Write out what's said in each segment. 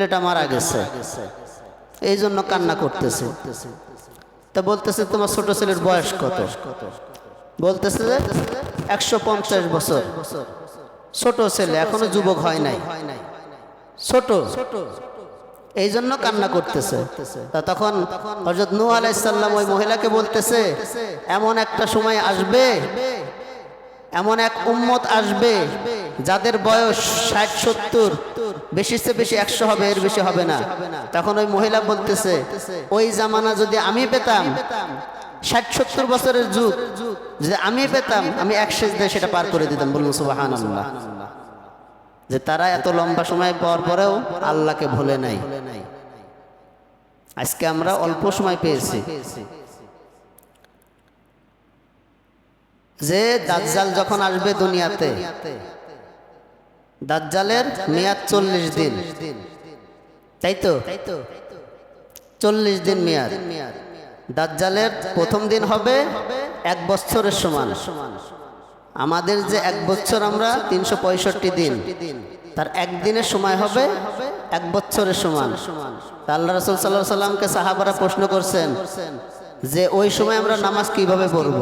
ছেলেটা মারা গেছে। এই জন্য কান্না করতেছে। তা বলতেছে, তোমার ছোট ছেলের বয়স কত? বলতেছে যে, একশো পঞ্চাশ বছর। ছোট ছেলে, এখনও যুবক হয় নাই। ছোট। এই জন্য কান্না করতেছে। তা তখন হজরত নূহ আলাইসাল্লাম ওই মহিলাকে বলতেছে, এমন একটা সময় আসবে, এমন এক উম্মত আসবে যাদের বয়স ষাট সত্তর। বেশি চেয়ে বেশি একশো হবে, এর বেশি হবে না। তখন ওই মহিলা বলতেছে, ওই জামানা যদি আমি পেতাম, ষাট সত্তর বছরের যুগ যে আমি পেতাম, আমি এক শেষ দিয়ে সেটা পার করে দিতাম। বলুন সুবাহান যে তারা এত লম্বা সময় পর পরেও আল্লাহকে ভুলে নাই। আজকে আমরা অল্প সময় পেয়েছি। যে দাজ্জাল যখন আসবে দুনিয়াতে দাজ্জালের মেয়াদ চল্লিশ দিন। তাই তো চল্লিশ দিন মেয়াদ। দাজ্জালের প্রথম দিন হবে এক বছরের সমান। আমাদের যে এক বছর আমরা তিনশো পঁয়ষট্টি দিন, তার একদিনের সময় হবে এক বছরের সমান। আল্লাহ রসুল সাল্লাহ সাল্লামকে সাহাবারা প্রশ্ন করছেন যে ওই সময় আমরা নামাজ কীভাবে পড়ব?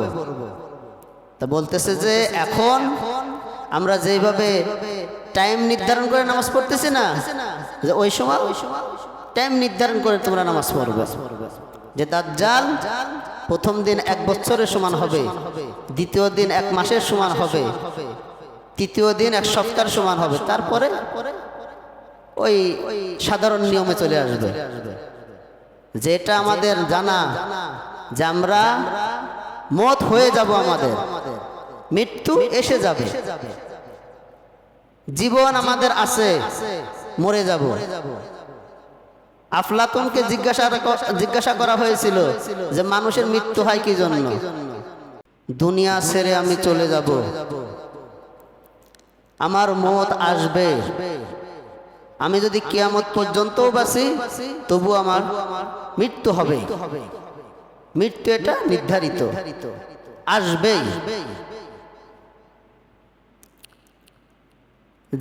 তা বলতেছে যে এখন আমরা যেভাবে টাইম নির্ধারণ করে নামাজ পড়তেছি না? যে ওই সময়? টাইম নির্ধারণ করে তোমরা নামাজ পড়বে। যে তার দাজ্জাল প্রথম দিন এক বছরের সমান হবে, দ্বিতীয় দিন এক মাসের সমান হবে, তৃতীয় দিন এক সপ্তাহের সমান হবে, তারপরে ওই সাধারণ নিয়মে চলে আসবে। যেটা আমাদের জানা, যে আমরা মত হয়ে যাব আমাদের, মৃত্যু এসে যাবে। জীবন আমাদের আছে মরে যাব। আফলাতুনকে জিজ্ঞাসা জিজ্ঞাসা করা হয়েছিল যে মানুষের মৃত্যু হয় কি জন্য? দুনিয়া ছেড়ে আমি চলে যাব। আমার মত আসবে। আমি যদি কিয়ামত পর্যন্তও বাঁচি তবু আমার মৃত্যু হবে। মৃত্যু এটা নির্ধারিত। আসবেই।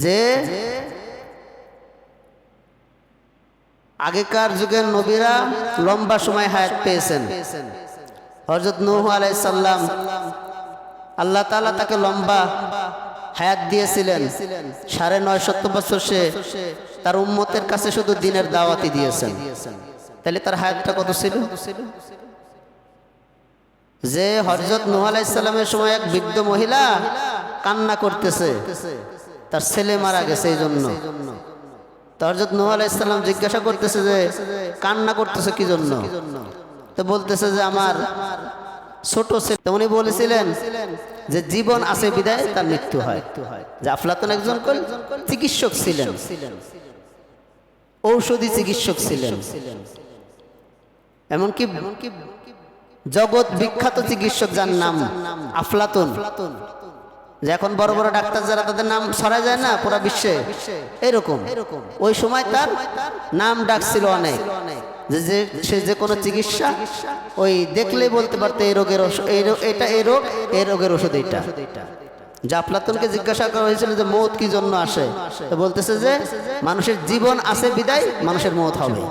যে আগেকার যুগের নবীরা লম্বা সময় হায়াত পেয়েছেন। হজরত নূহ আলাইসাল্লাম আল্লাহ তালা তাকে লম্বা হায়াত দিয়েছিলেন। সাড়ে নয় সত্তর বছর সে তার উম্মতের কাছে শুধু দিনের দাওয়াতি দিয়েছেন। তাহলে তার হায়াতটা কত ছিল? যে হজরত নুহ আলাইসাল্লামের সময় এক বৃদ্ধ মহিলা কান্না করতেছে। তার ছেলে মারা গেছে এই জন্য হজরত নুহ আলাইসাল্লাম জিজ্ঞাসা করতেছে যে, কান্না করতেছে কি জন্য তো বলতেছে যে, আমার ছোট ছেলে উনি বলেছিলেন যে, জীবন আছে বিদায়, তার মৃত্যু হয়। যে, আফলাতন একজন চিকিৎসক ছিলেন। ঔষধি চিকিৎসক ছিলেন। এমনকি জগৎ বিখ্যাত চিকিৎসক যার নাম আফলাতুন। যে এখন বড় বড় ডাক্তার যারা তাদের নাম ছড়া যায় না, পুরা বিশ্বে? এরকম। ওই সময় তার নাম ডাকছিল অনেক। যে সে যে কোনো চিকিৎসা ওই দেখলেই বলতে পারতো এই রোগের এটা এই রোগ, এই রোগের ওষুধ এইটা। যা আফলাতুনকে জিজ্ঞাসা করা হয়েছিল যে মৌত কি জন্য আসে? বলতেছে যে মানুষের জীবন আছে বিদায়, মানুষের মৌত হবে।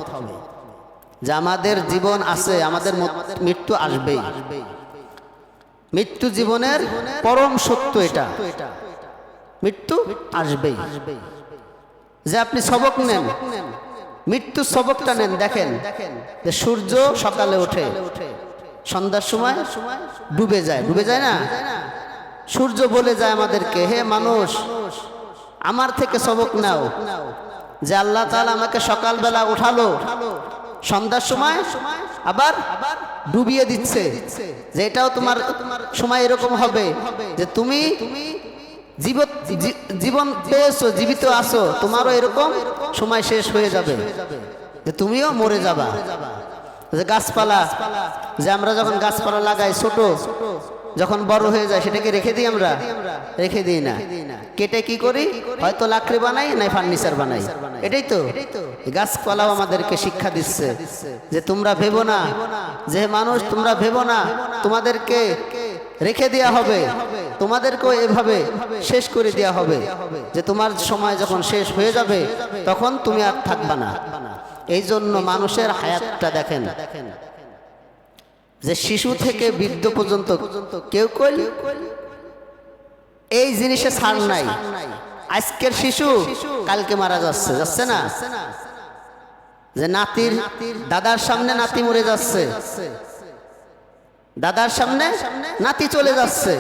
যে আমাদের জীবন আছে, আমাদের মৃত্যু আসবেই। মৃত্যু জীবনের পরম সত্য এটা। মৃত্যু আসবেই। যে আপনি সবক নেন, মৃত্যু সবকটা নেন, দেখেন যে সূর্য সকালে ওঠে, সন্ধ্যার সময় ডুবে যায় ডুবে যায় না? সূর্য বলে যায় আমাদেরকে, হে মানুষ, আমার থেকে সবক নাও। যে আল্লাহ তাআলা আমাকে সকালবেলা উঠালো, সন্ধ্যার সময় আবার ডুবিয়ে দিচ্ছে যে এটাও তোমার সময় এরকম হবে যে তুমি জীবন পেয়েছ জীবিত আছো তোমারও এরকম সময় শেষ হয়ে যাবে। যে তুমিও মরে যাবা। যে গাছপালা যে আমরা যখন গাছপালা লাগাই ছোট যখন বড় হয়ে যায় সেটাকে রেখে দিই আমরা? রেখে দিই না। কেটে কি করি? হয়তো লাকড়ি বানাই নাই ফার্নিচার বানাই। এটাই তো। গাছপালাও আমাদেরকে শিক্ষা দিচ্ছে যে তোমরা ভেবো না। যে মানুষ তোমরা ভেবো না তোমাদেরকে রেখে দেওয়া হবে। তোমাদেরকেও এভাবে শেষ করে দেওয়া হবে। যে তোমার সময় যখন শেষ হয়ে যাবে তখন তুমি আর থাকবা না। এই জন্য মানুষের হায়াতটা দেখেন। যে শিশু থেকে বৃদ্ধ পর্যন্ত কেউ কই এই জিনিসে ছাড় নাই। আজকের শিশু কালকে মারা যাচ্ছে। যাচ্ছে না? যে নাতির দাদার সামনে নাতি মরে যাচ্ছে। দাদার সামনে নাতি চলে যাচ্ছে।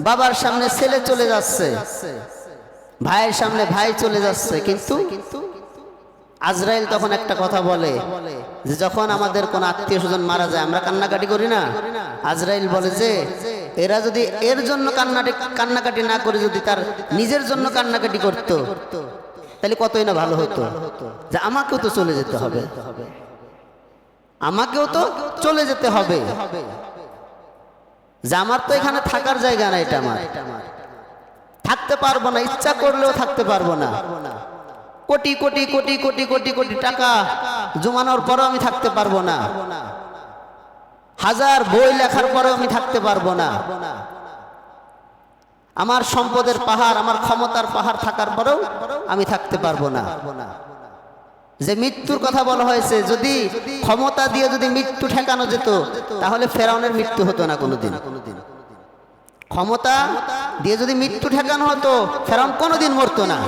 বাবার সামনে ছেলে চলে যাচ্ছে। ভাইয়ের সামনে ভাই চলে যাচ্ছে। কিন্তু আজরাইল তখন একটা কথা বলে যে যখন আমাদের কোন আত্মীয় স্বজন মারা যায়, আমরা কান্নাকাটি করি না? আজরাইল বলে যে, এরা যদি এর জন্য কান্নাটি, কান্নাকাটি না করে যদি তার নিজের জন্য কান্নাকাটি করত, তাহলে কতই না ভালো হতো? যে আমাকেও তো চলে যেতে হবে। আমাকেও তো চলে যেতে হবে। যে আমার তো এখানে থাকার জায়গা না এটা আমার। থাকতে পারব না, ইচ্ছা করলেও থাকতে পারব না। কোটি কোটি কোটি কোটি কোটি কোটি টাকা জমানোর পরেও আমি থাকতে পারব না। হাজার বই লেখার পরেও আমি থাকতে পারব না। আমার সম্পদের পাহাড়, আমার ক্ষমতার পাহাড় থাকার পরেও আমি থাকতে পারব না। যে মৃত্যুর কথা বলা হয়েছে, যদি ক্ষমতা দিয়ে যদি মৃত্যু ঠেকানো যেত, তাহলে ফেরাউনের মৃত্যু হতো না কোনোদিন। ক্ষমতা দিয়ে যদি মৃত্যু ঠেকানো হতো, ফেরাউন কোনোদিন মরতো না।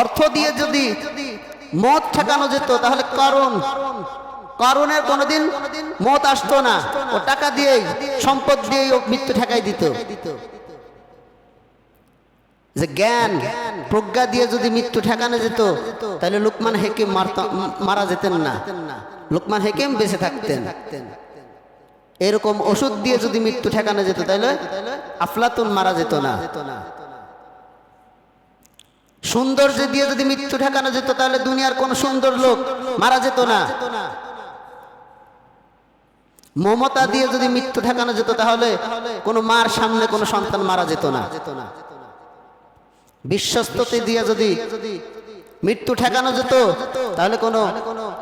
অর্থ দিয়ে যদি মত ঠেকানো যেত, তাহলে কারণ, কারণের কোনোদিন মত আসতো না। ও টাকা দিয়েই, সম্পদ দিয়েই ও মৃত্যু ঠেকাই দিত। যে জ্ঞান, প্রজ্ঞা দিয়ে যদি মৃত্যু ঠেকানো যেত, তাহলে লুকমান হেকিম মারা যেতেন না। লুকমান হেকিম বেঁচে থাকতেন। এরকম ওষুধ দিয়ে যদি মৃত্যু ঠেকানো যেত, তাহলে আফলাতুন মারা যেত না। সৌন্দর্য দিয়ে যদি মৃত্যু ঠেকানো যেত তাহলে দুনিয়ার কোন সুন্দর লোক মারা যেত না। মমতা দিয়ে যদি মৃত্যু ঠেকানো যেত তাহলে কোনো মার সামনে কোনো সন্তান মারা যেত না। বিশ্বস্ততে দিয়ে যদি মৃত্যু ঠেকানো যেত তাহলে কোনো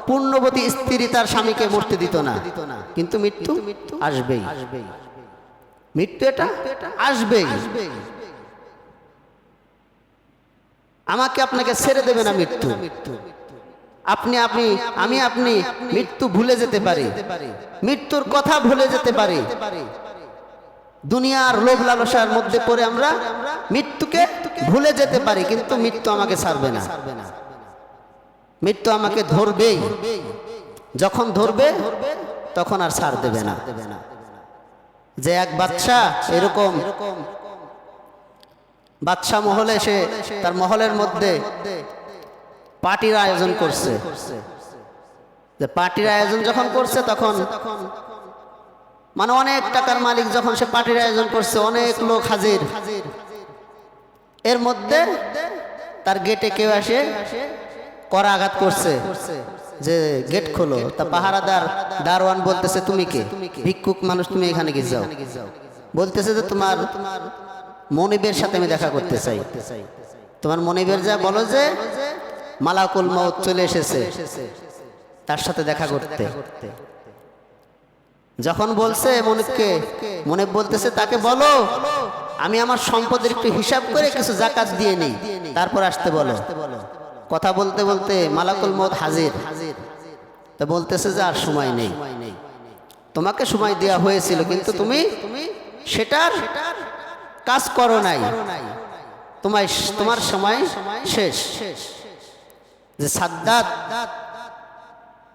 পূর্ণবতী স্ত্রী তার স্বামীকে মরতে দিত না। কিন্তু মৃত্যু আসবেই। মৃত্যু এটা আসবেই। আমাকে আপনাকে ছেড়ে দেবে না মৃত্যু। আপনি আপনি, আমি, আপনি মৃত্যু ভুলে যেতে পারি। মৃত্যুর কথা ভুলে যেতে পারি। দুনিয়ার লোভ লালসার মধ্যে পড়ে আমরা মৃত্যুকে ভুলে যেতে পারি, কিন্তু মৃত্যু আমাকে ছাড়বে না। মৃত্যু আমাকে ধরবেই। যখন ধরবে, তখন আর ছাড় দেবে না। যে এক বাচ্চা এরকম বাদশাহ মহলে সে তার মহলের মধ্যে পার্টির আয়োজন করছে। যে পার্টির আয়োজন যখন করছে তখন মানে অনেক টাকার মালিক যখন সে পার্টির আয়োজন করছে, অনেক লোক হাজির। এর মধ্যে তার গেটে কেউ আসে করা আঘাত করছে। যে গেট খোলো, তা পাহারাদার দারোয়ান বলতেছে, তুমি কে? ভিক্ষুক মানুষ, তুমি এখানে গিয়ে যাও। বলতেছে যে তোমার তোমার মনিবের সাথে আমি দেখা করতে চাই। তোমার মনিবের যা বলো যে, মালাকুল মৌত চলে এসেছে। তার সাথে দেখা করতে। যখন বলছে মনিবকে, মনিব বলতেছে, তাকে বলো, আমি আমার সম্পদের একটু হিসাব করে কিছু জাকাত দিয়ে নেই। তারপর আসতে বলো। কথা বলতে বলতে মালাকুল মৌত হাজির। তা বলতেছে যে, আর সময় নেই। তোমাকে সময় দেওয়া হয়েছিল, কিন্তু তুমি সেটার কাজ করো নাই। তোমার তোমার সময় শেষ। যে সাদ্দাত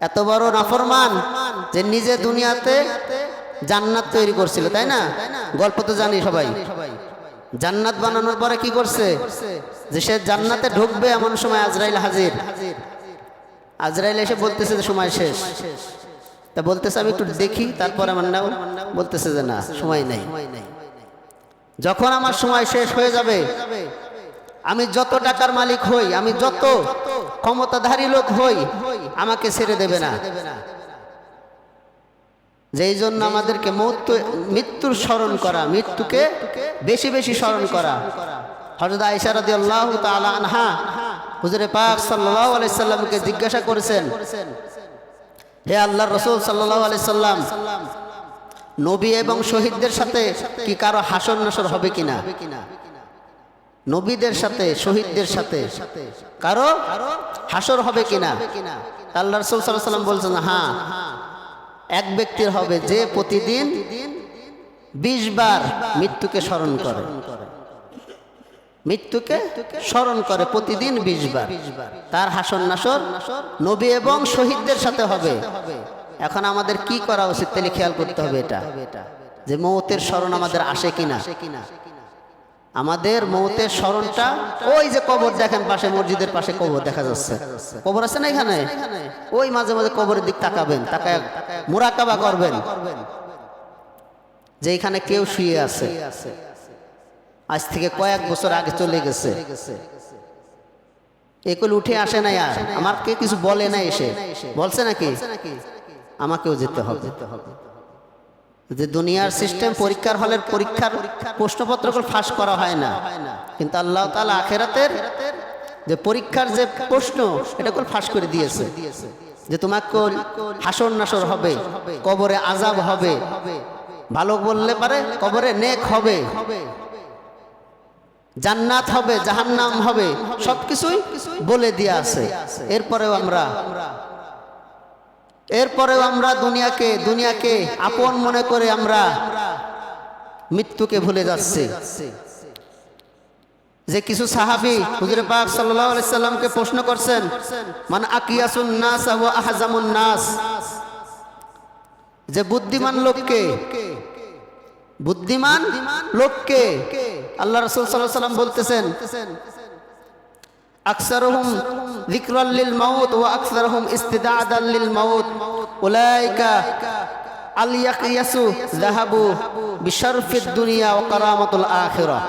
এত বড় নাফরমান যে নিজে দুনিয়াতে জান্নাত তৈরি করছিল, তাই না? গল্প তো জানি সবাই। জান্নাত বানানোর পরে কি করছে? যে সে জান্নাতে ঢুকবে এমন সময় আজরাইল হাজির। আজরাইল এসে বলতেছে যে সময় শেষ। তা বলতেছে, আমি একটু দেখি, তারপর আমার নাও বলতেছে যে, না, সময় নেই। যখন আমার সময় শেষ হয়ে যাবে, আমি যত টাকার মালিক হই, আমি যত ক্ষমতাধারী লোক হই, আমাকে ছেড়ে দেবে না। যেই জন্য আমাদেরকে মৃত্যু মৃত্যুর স্মরণ করা, মৃত্যুকে বেশি বেশি স্মরণ করা। হজরত আইসা রাদি আল্লাহ আনহা হুজুরে পাক সাল্লাহ আলাইসাল্লামকে জিজ্ঞাসা করেছেন, হে আল্লাহ রসুল সাল্লাহ আলাইসাল্লাম নবী এবং শহীদদের সাথে কি কারও হাসর নাসর হবে কিনা? নবীদের সাথে, শহীদদের সাথে কারও হাসর হবে কিনা? আল্লাহ রসুল সাল্লাম বলছেন হ্যাঁ এক ব্যক্তির হবে যে প্রতিদিন বিশ বার মৃত্যুকে স্মরণ করে। মৃত্যুকে স্মরণ করে প্রতিদিন বিশ বার। তার হাসন নাসর নবী এবং শহীদদের সাথে হবে। এখন আমাদের কি করা উচিত তাহলে খেয়াল করতে হবে এটা, যে মৌতের স্মরণ আমাদের আসে কিনা। আমাদের মৌতের স্মরণটা ওই যে কবর দেখেন পাশে, মসজিদের পাশে কবর দেখা যাচ্ছে। কবর আছে না এখানে? ওই মাঝে মাঝে কবরের দিক তাকাবেন, তাকায় মোরাকাবা করবেন। যে এখানে কেউ শুয়ে আছে। আজ থেকে কয়েক বছর আগে চলে গেছে। এগুলো উঠে আসে না আর। আমার কে কিছু বলে না এসে। বলছে নাকি? আমাকেও যেতে হবে। যে দুনিয়ার সিস্টেম পরীক্ষার হলের পরীক্ষার প্রশ্নপত্রগুলো ফাঁস করা হয় না। কিন্তু আল্লাহ তালা আখেরাতের যে পরীক্ষার যে প্রশ্ন এটা করে ফাঁস করে দিয়েছে। যে তোমাকে হাসর নাসর হবে, কবরে আজাব হবে। ভালো বললে পারে, কবরে নেক হবে। জান্নাত হবে, জাহান্নাম হবে, সবকিছুই বলে দিয়ে আছে। এরপরেও আমরা এরপরেও আমরা দুনিয়াকে দুনিয়াকে আপন মনে করে আমরা মৃত্যুকে ভুলে যাচ্ছি। যে কিছু সাহাবি হুজুর পাক সাল্লাল্লাহু আলাইহি সাল্লামকে প্রশ্ন করছেন, মান আকিয়াসুন নাস ওয়া আহজামুন নাস? যে বুদ্ধিমান লোককে বুদ্ধিমান লোককে আল্লাহ রাসূল সাল্লাল্লাহু আলাইহি সাল্লাম বলতেছেন, আকসারুহুম ইস্তিদাদান লিল মাউত উলাইকা আল ইয়াকিয়াসু যাহাবু বিশারফিদ দুনিয়া ওয়া কারামাতুল আখিরাহ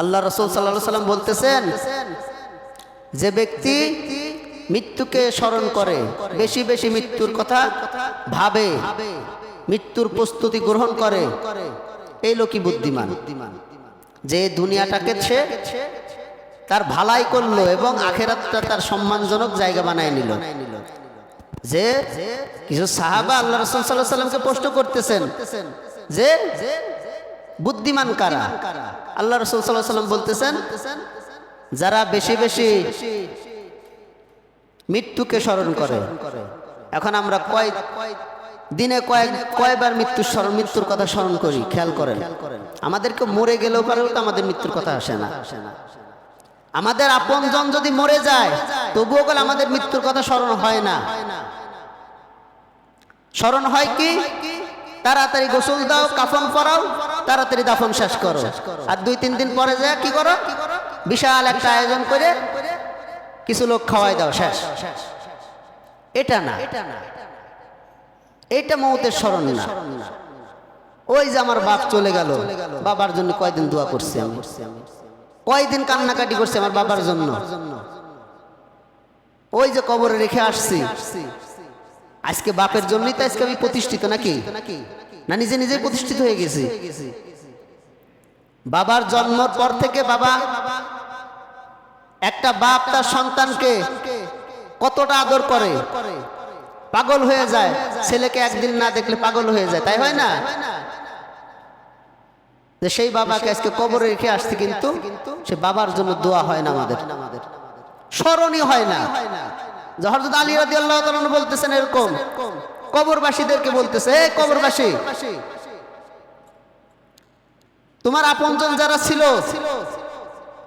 আল্লাহ রাসূল আলাইহি সাল্লাম বলতেছেন, যে ব্যক্তি মৃত্যুকে স্মরণ করে, বেশি বেশি মৃত্যুর কথা ভাবে, মৃত্যুর প্রস্তুতি গ্রহণ করে, এই লোকই বুদ্ধিমান। যে দুনিয়াটাকে সে তার ভালাই করল এবং আখেরাতটা তার সম্মানজনক জায়গা বানায় নিল। যে কিছু সাহাবা আল্লাহ রসুল সাল্লাহ সাল্লামকে প্রশ্ন করতেছেন যে বুদ্ধিমান কারা? আল্লাহ রসুল সাল্লাহ সাল্লাম বলতেছেন, যারা বেশি বেশি মৃত্যুকে স্মরণ করে। এখন আমরা কয় দিনে কয়েক কয়বার মৃত্যুর স্মরণ মৃত্যুর কথা স্মরণ করি? খেয়াল করেন। আমাদেরকে মরে গেলেও পারেও তো আমাদের মৃত্যুর কথা আসে না। আমাদের আপনজন যদি মরে যায়, তবুও বলে আমাদের মৃত্যুর কথা স্মরণ হয় না। স্মরণ হয় কি? তাড়াতাড়ি গোসল দাও, কাফন পরাও, তাড়াতাড়ি দাফন শেষ করো। আর দুই, তিন দিন পরে যায়, কি করো? বিশাল একটা আয়োজন করে কিছু লোক খাওয়াই দাও, শেষ। এটা না এটা না। এটা মৌতের স্মরণ না। ওই যে আমার বাপ চলে গেল, বাবার জন্য কয়দিন দোয়া করছি আমি। কয়দিন কান্নাকাটি করছি আমার বাবার জন্য? ওই যে কবরে রেখে আসছি। আজকে বাপের জন্যই তো আজকে আমি প্রতিষ্ঠিত নাকি? না, নিজে নিজে প্রতিষ্ঠিত হয়ে গেছি। বাবার জন্মর পর থেকে বাবা, একটা বাপ তার সন্তানকে কতটা আদর করে? পাগল হয়ে যায়। ছেলেকে একদিন না দেখলে পাগল হয়ে যায়। তাই হয় না? যে সেই বাবাকে আজকে কবরে রেখে আসছে কিন্তু সে বাবার জন্য দোয়া হয় না আমাদের। স্মরণই হয় না। আলী রাজি আল্লাহ বলতেছেন এরকম। কবরবাসীদেরকে বলতেছে কবরবাসী, তোমার আপনজন যারা ছিল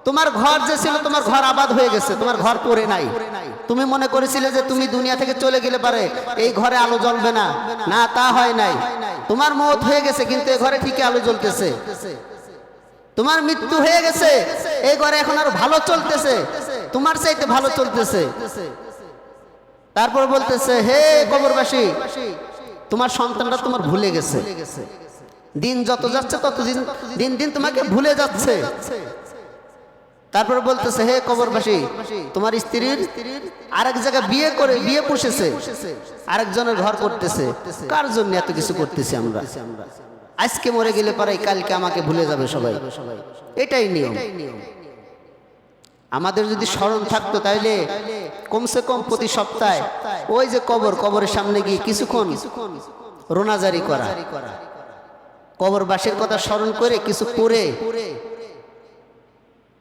তোমার ঘর যে ছিল, তোমার ঘর আবাদ হয়ে গেছে, তোমার ঘর পড়ে নাই। তুমি মনে করেছিলে যে তুমি দুনিয়া থেকে চলে গেলে পারে, এই ঘরে আলো জ্বলবে না। না, তা হয় নাই। তোমার মত হয়ে গেছে, কিন্তু এই ঘরে ঠিকই আলো জ্বলতেছে। তোমার মৃত্যু হয়ে গেছে, এই ঘরে এখন আরও ভালো চলতেছে। তোমার চাইতে ভালো চলতেছে। তারপর বলতেছে, হে কবরবাসী, তোমার সন্তানরা তোমার ভুলে গেছে। দিন যত যাচ্ছে তত দিন দিন দিন তোমাকে ভুলে যাচ্ছে। তারপর বলতেছে, হে কবরবাসী, তোমার স্ত্রীর আরেক জায়গায় বিয়ে করে, বিয়ে পুষেছে, আরেকজনের ঘর করতেছে। কার জন্য এত কিছু করতেছি আমরা? আজকে মরে গেলে পরে কালকে আমাকে ভুলে যাবে সবাই। এটাই নিয়ম। আমাদের যদি স্মরণ থাকতো তাইলে কমসে কম প্রতি সপ্তাহে ওই যে কবর, কবরের সামনে গিয়ে কিছুক্ষণ রোনাজারি করা। কবর কবরবাসীর কথা স্মরণ করে কিছু পড়ে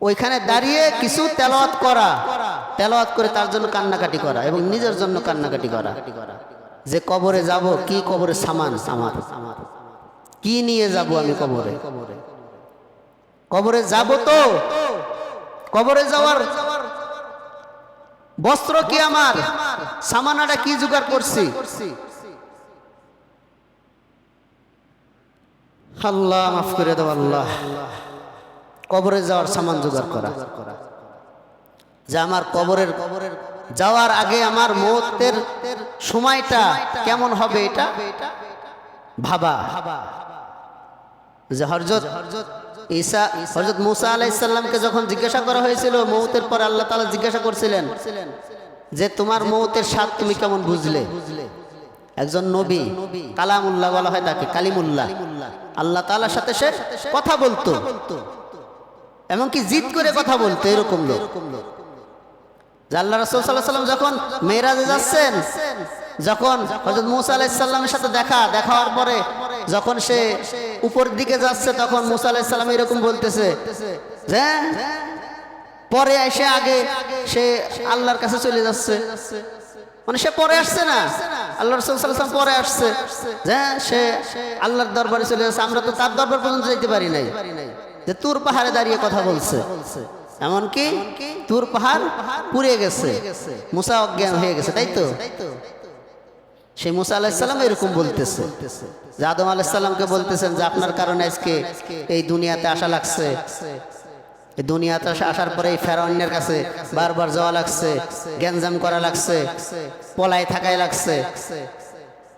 ওইখানে দাঁড়িয়ে কিছু তেলাওয়াত করা। তেলাওয়াত করে তার জন্য কান্নাকাটি করা এবং নিজের জন্য কান্নাকাটি করা। যে কবরে যাব, কি কবরে সামান? আমার কি নিয়ে যাব আমি কবরে? কবরে যাব তো। কবরে যাওয়ার বস্ত্র কি আমার? সামানাটা কি জোগাড় করছি? আল্লাহ মাফ করে দাও, আল্লাহ। কবরে যাওয়ার সামান জোগাড় করা। যে আমার কবরের কবরের যাওয়ার আগে আমার মৌতের সময়টা কেমন হবে এটা? ভাবা। যে হরজত ঈসা হরজত মুসা আলাইসাল্লামকে যখন জিজ্ঞাসা করা হয়েছিল, মৌতের পর আল্লাহ তাআলা জিজ্ঞাসা করছিলেন যে, তোমার মৌতের স্বাদ তুমি কেমন বুঝলে? একজন নবী, কালামুল্লাহ বলা হয় তাকে, কালিমুল্লাহ। আল্লাহ তাআলার সাথে সে কথা বলতো। এমনকি জিদ করে কথা বলতো, এরকম লোক। আল্লাহ রসুল সাল্লাহ সাল্লাম যখন মেয়েরাজে যাচ্ছেন, যখন হজরত মুসা সাথে দেখা দেখা হওয়ার পরে যখন সে উপর দিকে যাচ্ছে, তখন মুসা এরকম বলতেছে, যে, পরে এসে আগে সে আল্লাহর কাছে চলে যাচ্ছে। মানে সে পরে আসছে না। আল্লাহ রসুল সাল্লাম পরে আসছে। যে, সে আল্লাহর দরবারে চলে যাচ্ছে। আমরা তো তার দরবার পর্যন্ত যেতে পারি নাই। যে তুর পাহাড়ে দাঁড়িয়ে কথা বলছে। এমনকি তুর পাহাড় পুড়ে গেছে। মুসা অজ্ঞান হয়ে গেছে, তাই তো? সেই মুসা আলাহিসাল্লাম এরকম বলতেছে। যে আদম আলাহিসাল্লামকে বলতেছেন যে আপনার কারণে আজকে এই দুনিয়াতে আসা লাগছে। দুনিয়াতে আসার পরে এই ফেরাউনের কাছে বারবার যাওয়া লাগছে, গ্যাঞ্জাম করা লাগছে, পলায় থাকাই লাগছে।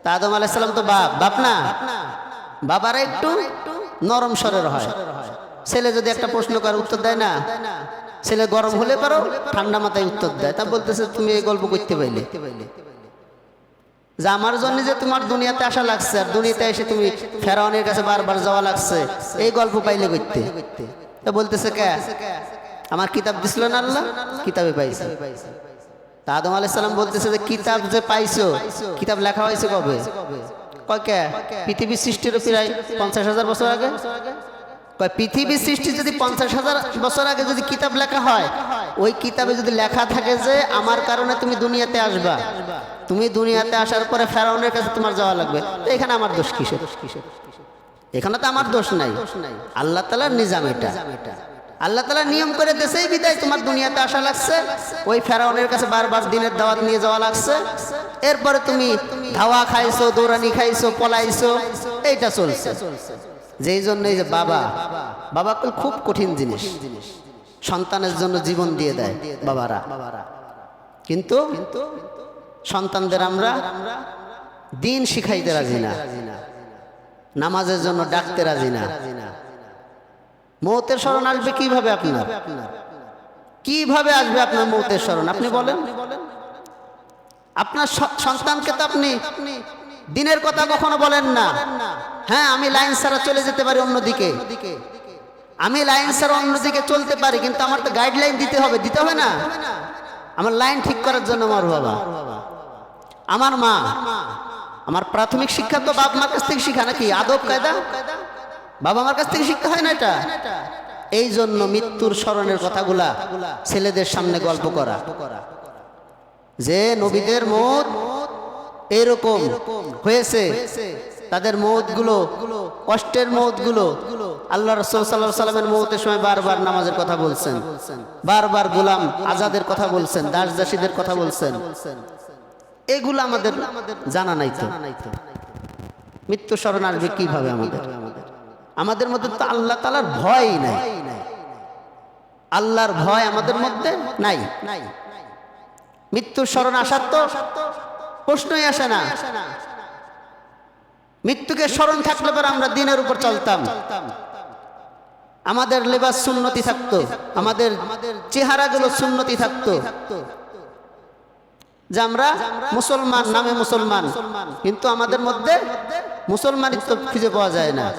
তা আদম আলাহিসাল্লাম তো বাপ বাপ না? বাবারা একটু নরম স্বরের হয়। ছেলে যদি একটা প্রশ্ন করে উত্তর দেয় না ছেলে গরম হলে পারো ঠান্ডা মাথায় উত্তর দেয়। তা বলতেছে তুমি এই গল্প করতে পাইলে যে আমার জন্য যে তোমার দুনিয়াতে আসা লাগছে আর দুনিয়াতে এসে তুমি ফেরাউনের কাছে বারবার যাওয়া লাগছে এই গল্প পাইলে করতে। তা বলতেছে কে? আমার কিতাব দিছিল না আল্লাহ? কিতাবে পাইছে। তা আদম আলাইসাল্লাম বলতেছে যে কিতাব যে পাইছো কিতাব লেখা হয়েছে কবে? কয় কে? পৃথিবীর সৃষ্টির প্রায় পঞ্চাশ হাজার বছর আগে। কয় পৃথিবীর সৃষ্টি যদি পঞ্চাশ হাজার বছর আগে যদি কিতাব লেখা হয়, ওই কিতাবে যদি লেখা থাকে যে, আমার কারণে তুমি দুনিয়াতে আসবা। তুমি দুনিয়াতে আসার পরে ফেরাউনের কাছে তোমার যাওয়া লাগবে। এখানে আমার দোষ কিসের? এখানে তো আমার দোষ নাই। আল্লাহ তালার নিজাম এটা। আল্লাহ তালা নিয়ম করে দেশেই বিদায় তোমার দুনিয়াতে আসা লাগছে। ওই ফেরাউনের কাছে বারবার দিনের দাওয়াত নিয়ে যাওয়া লাগছে। এরপরে তুমি ধাওয়া খাইছো, দৌড়ানি খাইছো, পলাইছো, এইটা চলছে। যেই জন্য এই যে বাবা বাবা খুব কঠিন জিনিস। সন্তানের জন্য জীবন দিয়ে দেয় বাবারা। কিন্তু সন্তানদের আমরা দিন শিখাইতে রাজি না। নামাজের জন্য ডাকতে রাজি না। মৌতের স্মরণ আসবে কীভাবে আপনার? কীভাবে আসবে আপনার মৌতের স্মরণ আপনি বলেন। আপনার সন্তানকে তো আপনি দিনের কথা কখনো বলেন না। হ্যাঁ আমি লাইন ছাড়া চলে যেতে পারি অন্যদিকে। আমি লাইন ছাড়া অন্যদিকে চলতে পারি কিন্তু আমার তো গাইডলাইন দিতে হবে দিতে হবে না। আমার লাইন ঠিক করার জন্য আমার বাবা। আমার মা। আমার প্রাথমিক শিক্ষা তো বাপ মার কাছ থেকে শিখা নাকি? আদব কায়দা? বাবা মার কাছ থেকে শিখতে হয় না এটা? এই জন্য মৃত্যুর স্মরণের কথাগুলা ছেলেদের সামনে গল্প করা। যে নবীদের মত এরকম হয়েছে। তাদের মৌতগুলো কষ্টের মৌতগুলো। আল্লাহ রসুল সাল্লাহ সাল্লামের মৌতের সময় বারবার নামাজের কথা বলছেন। বারবার গোলাম আজাদের কথা বলছেন দাস দাসীদের কথা বলছেন। এগুলো আমাদের জানা নাই তো। মৃত্যু স্মরণ আসবে কীভাবে আমাদের? আমাদের? মধ্যে তো আল্লাহ তালার ভয় নাই। আল্লাহর ভয় আমাদের মধ্যে নাই। মৃত্যুর স্মরণ আসার তো প্রশ্নই আসে না। মৃত্যুকে স্মরণ থাকলে পরে আমরা দিনের উপর চলতাম। আমাদের লেবাস সুন্নতি থাকতো। আমাদের চেহারাগুলো সুন্নতি থাকতো। যে আমরা মুসলমান, নামে মুসলমান। কিন্তু আমাদের মধ্যে মুসলমানিত্ব খুঁজে পাওয়া যায় না।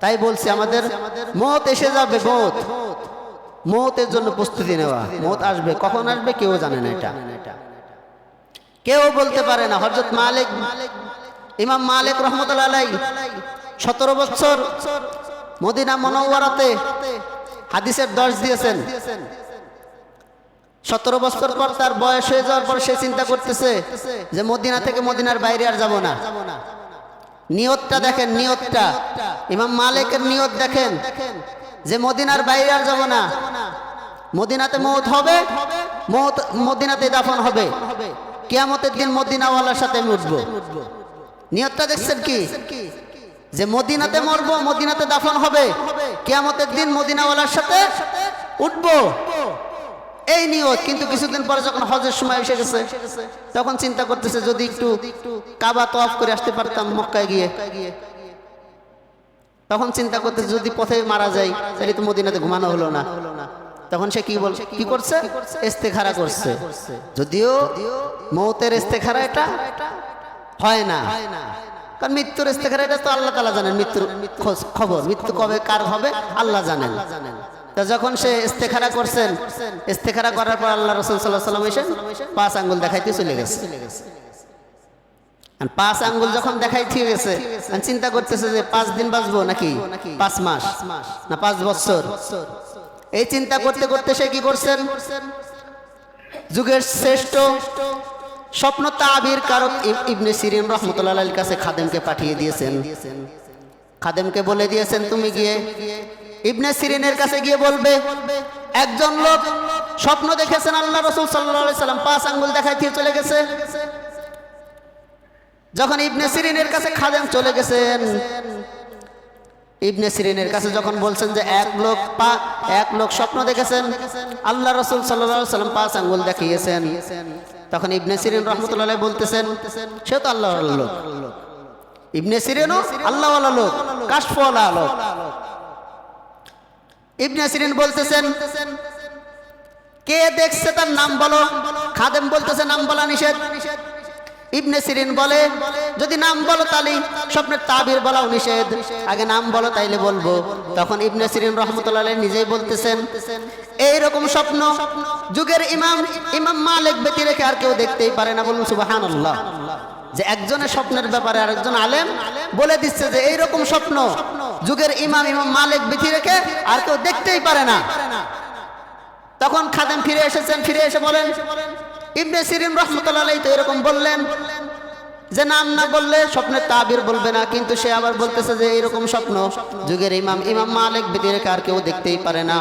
তাই বলছি, আমাদের মত এসে যাবে, মত। মতের জন্য প্রস্তুতি নেওয়া। মত আসবে, কখন আসবে কেউ জানে না এটা। কেউ বলতে পারে না। হজরত মালিক, ইমাম মালিক রহমতুল্লাহ সতেরো বছর মদিনা মনোয়ারাতে হাদিসের দশ দিয়েছেন। সতেরো বছর পর তার বয়স হয়ে যাওয়ার পর সে চিন্তা করতেছে যে মদিনা থেকে মদিনার বাইরে আর যাব না। নিয়তটা দেখেন, নিয়তটা। ইমাম মালিকের নিয়ত দেখেন যে মদিনার বাইরে আর যাব না। মদিনাতে মৌত হবে, মৌত মদিনাতে দাফন হবে। কিয়ামতের দিন মদিনাওয়ালার সাথে আমি উঠবো। নিয়তটা দেখছেন কি? যে মদিনাতে মরবো, মদিনাতে দাফন হবে, কিয়ামতের দিন মদিনাওয়ালার সাথে উঠবো। এই নিয়ত, কিন্তু কিছুদিন পরে যখন হজের সময় এসে গেছে, তখন চিন্তা করতেছে, যদি একটু কাবা তো অফ করে আসতে পারতাম মক্কায় গিয়ে। তখন চিন্তা করতেছে, যদি পথে মারা যায় তাহলে তো মদিনাতে ঘুমানো হলো না। তখন সে কি বল কি করছে? ইস্তেখারা করছে। যদিও মৌতের ইস্তেখারা এটা হয় না। কারণ মৃত্যুর ইস্তেখারা এটা তো আল্লাহ তালা জানেন, মৃত্যুর খবর। মৃত্যু কবে, কার হবে? আল্লাহ জানেন। যখন সে ইস্তেখারা করছেন, ইস্তেখারা করার পর আল্লাহ রসুল সাল্লাহ সাল্লাম এসে পাঁচ আঙ্গুল দেখাইতে চলে গেছে। পাঁচ আঙ্গুল যখন দেখাই ঠিক গেছে চিন্তা করতেছে যে পাঁচ দিন বাঁচবো নাকি? পাঁচ মাস? না, পাঁচ বছর? এই চিন্তা করতে করতে সে কি করছেন? যুগের শ্রেষ্ঠ স্বপ্ন তাবির কারক ইব- ইবনে সিরিন রহমতুল্লাহ কাছে খাদেমকে পাঠিয়ে দিয়েছেন। খাদেমকে বলে দিয়েছেন, তুমি গিয়ে ইবনে সিরিনের কাছে গিয়ে বলবে, একজন লোক স্বপ্ন দেখেছেন আল্লাহ রসুল সাল্লাম, পাঁচ আঙ্গুল দেখাই দিয়ে চলে গেছে। যখন ইবনে সিরিনের কাছে খাদেম চলে গেছেন ইবনে সিরিনের কাছে যখন বলছেন যে এক লোক পা, এক লোক স্বপ্ন দেখেছেন, আল্লাহ রসুল সাল্লাম পাঁচ আঙ্গুল দেখিয়েছেন। তখন ইবনে সিরিন রহমতুল্লাহ বলতেছেন, সে তো আল্লাহ লোক। ইবনে সিরিনও আল্লাহ লোক, কাশফওয়ালা লোক। ইবনে সিরিন বলতেছেন, কে দেখছে তার নাম বলো? খাদেম বলতেছে, নাম বলা নিষেধ নিষেধ। ইবনে সিরিন বলে, যদি নাম বলো তাহলে স্বপ্নের তাবির বলাও নিষেধ। আগে নাম বলো তাইলে বলব। তখন ইবনে সিরিন রহমতুল্লাহ নিজেই বলতেছেন এই রকম স্বপ্ন যুগের ইমাম ইমাম মালিক ব্যতি রেখে আর কেউ দেখতেই পারে না। বলুন, সুবহানাল্লাহ। যে একজনের স্বপ্নের ব্যাপারে আরেকজন আলেম বলে দিচ্ছে যে এই রকম স্বপ্ন যুগের ইমাম ইমাম মালিক ব্যতি রেখে আর কেউ দেখতেই পারে না। তখন খাদেম ফিরে এসেছেন, ফিরে এসে বলেন ইবনে সিরিন রহমতুল্লাহ তো এরকম বললেন যে নাম না বললে স্বপ্নের তাবির বলবে না, কিন্তু সে আবার বলতেছে যে, এরকম স্বপ্ন যুগের ইমাম ইমাম মালিক বেদিরে আর কেউ দেখতেই পারে না।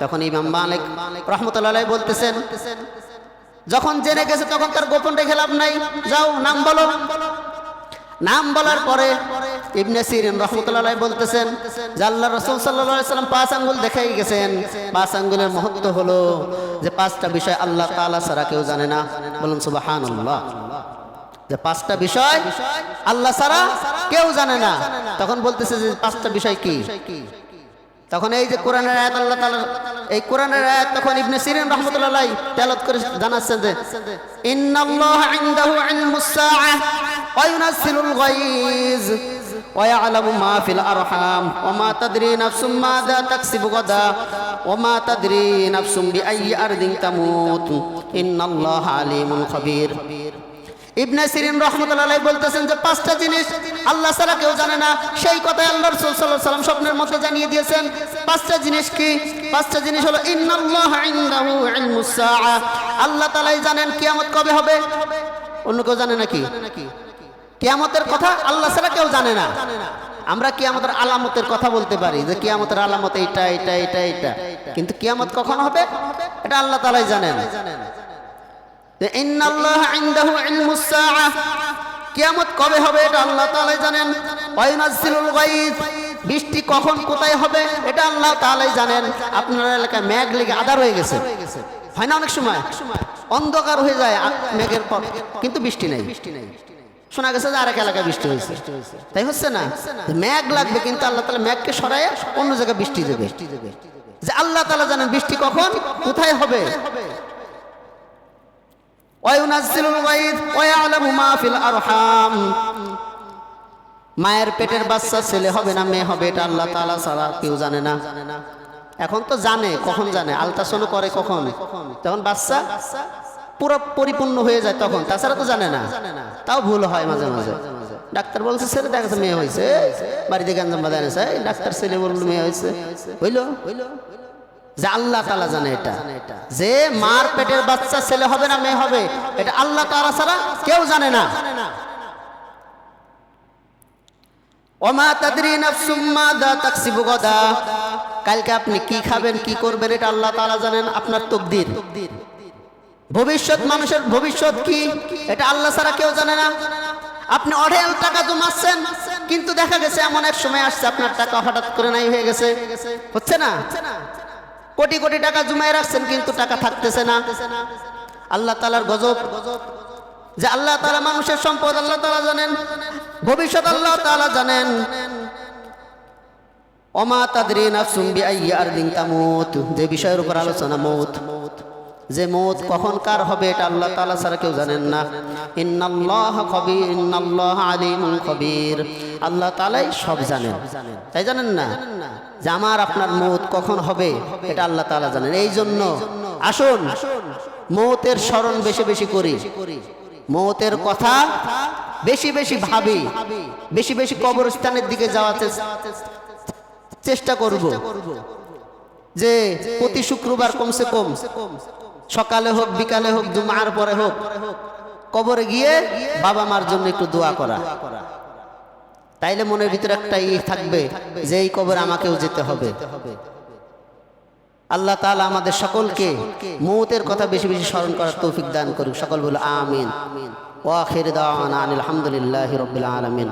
তখন ইমাম মালিক রহমতুল্লাহ বলতেছেন, যখন জেনে গেছে তখন তার গোপন রেখে লাভ নাই, যাও, নাম বলো। নাম বলার পরে ইবনে সিরিন রহমতুল্লাহ বলতেছেন রসুল সাল্লাম পাঁচ আঙ্গুল দেখাই গেছেন। পাঁচ আঙ্গুলের মহত্ব হলো যে পাঁচটা বিষয় আল্লাহ তাআলা ছাড়া কেউ জানে না। বলুন বিষয় আল্লাহ ছাড়া কেউ জানে না। তখন বলতেছে যে পাঁচটা বিষয় কি? তখন এই যে কোরআনের আয়াত আল্লাহ তাআলা এই কোরআনের আয়াত তখন ইবনে সিরিন রাহমাতুল্লাহ তেলাওয়াত করে জানাচ্ছেন যে ওয়া ইউনাজ্জিলুল গায়জ ويعلم ما في الأرحام وما تدري نفس ماذا تكسب غدا وما تدري نفس بأي أرض تموت إن الله عليم خبير ইবনে সিরিন রহমতুল্লাহ বলতেছেন যে পাঁচটা জিনিস আল্লাহ ছাড়া কেউ জানে না সেই কথাই আল্লাহ রসুল সাল্লাহ সাল্লাম স্বপ্নের মধ্যে জানিয়ে দিয়েছেন পাঁচটা জিনিস কি পাঁচটা জিনিস হলো ইন্নাল্লাহ ইনদাহু ইলমুস সাআ আল্লাহ তাআলাই জানেন কিয়ামত কবে হবে অন্য কেউ জানে নাকি কিয়ামতের কথা আল্লাহ ছাড়া কেউ জানে না। আমরা কিয়ামতের আলামতের কথা বলতে পারি যে কিয়ামতের আলামত এইটা এটা এটা এটা কিন্তু কেয়ামত কখন হবে? এটা আল্লাহ তালাই জানেন। ইলমুস কবে হবে এটা আল্লাহ তাআলা জানেন। বৃষ্টি কখন, কোথায় হবে এটা আল্লাহ তাআলাই জানেন। আপনার এলাকায় লেগে হয়ে গেছে। হয় না অনেক সময়? অন্ধকার হয়ে যায় মেঘের পর কিন্তু বৃষ্টি নেই। শোনা গেছে যে আর এক এলাকায় বৃষ্টি হয়েছে। তাই হচ্ছে না? ম্যাঘ লাগবে কিন্তু আল্লাহ তালা ম্যাঘকে সরাই অন্য জায়গায় বৃষ্টি দেবে। যে আল্লাহ তালা জানেন বৃষ্টি কখন? কোথায় হবে? মায়ের পেটের বাচ্চা, ছেলে হবে না মেয়ে হবে, এটা আল্লাহ তালা সারা কেউ জানে না। এখন তো জানে, কখন জানে? আলট্রাসাউন্ড করে কখন? তখন বাচ্চা পুরো পরিপূর্ণ হয়ে যায় তখন, তাছাড়া তো জানে না। তাও ভুল হয় মাঝে মাঝে। ডাক্তার বলছে, ছেলে দেখা মেয়ে হয়েছে। বাড়িতে গঞ্জাম বাজায় এনেছে। ডাক্তার ছেলে বলল, মেয়ে হয়েছে। হইল? যে আল্লাহ তালা জানে এটা। যে মার পেটের বাচ্চা ছেলে হবে না মেয়ে হবে, এটা আল্লাহ তালা ছাড়া কেউ জানে না। ওমা তাদরি নাফসুম মাদা তাকসিবু গাদা। কালকে আপনি কি খাবেন, কি করবেন, এটা আল্লাহ তাআলা জানেন। আপনার তকদির। ভবিষ্যৎ মানুষের ভবিষ্যৎ কি? এটা আল্লাহ ছাড়া কেউ জানে না। আপনি অঢেল টাকা জমাচ্ছেন, কিন্তু দেখা গেছে এমন এক সময় আসছে আপনার টাকা হঠাৎ করে নাই হয়ে গেছে। হচ্ছে না? কোটি কোটি টাকা জমায় রাখছেন, কিন্তু টাকা থাকতেছে না। আল্লাহ তালার গজব। যে আল্লাহ তালা মানুষের সম্পদ আল্লাহ তালা জানেন, ভবিষ্যৎ আল্লাহ তালা জানেন। অমা তাদরি যে বিষয়ের উপর আলোচনা মৌত। যে মৌত কখন কার হবে এটা আল্লাহ তাআলা ছাড়া কেউ জানেন না। ইন্নাল্লাহ খবির, ইন্নাল্লাহ আলিমুল খবির। আল্লাহ তাআলাই সব জানেন। তাই জানেন না? যে আমার, আপনার মৌত কখন হবে এটা আল্লাহ তাআলা জানেন। এই জন্য আসুন, মৌতের স্মরণ বেশি বেশি করি। মৌতের কথা বেশি বেশি ভাবি। বেশি বেশি কবরস্থানের দিকে যাওয়ার চেষ্টা করব। যে প্রতি শুক্রবার কমসে কম সকালে হোক, বিকালে হোক, জুমার পরে হোক, কবরে গিয়ে বাবা মার জন্য একটু দোয়া করা। তাইলে মনের ভিতরে একটা ই থাকবে যে এই কবরে আমাকেও যেতে হবে। আল্লাহ তাআলা আমাদের সকলকে মৌতের কথা বেশি বেশি স্মরণ করার তৌফিক দান করুক। সকল বলে আমিন। ওয়াখির দাওয়ানা আনিল হামদুলিল্লাহি রাব্বিল আলামিন।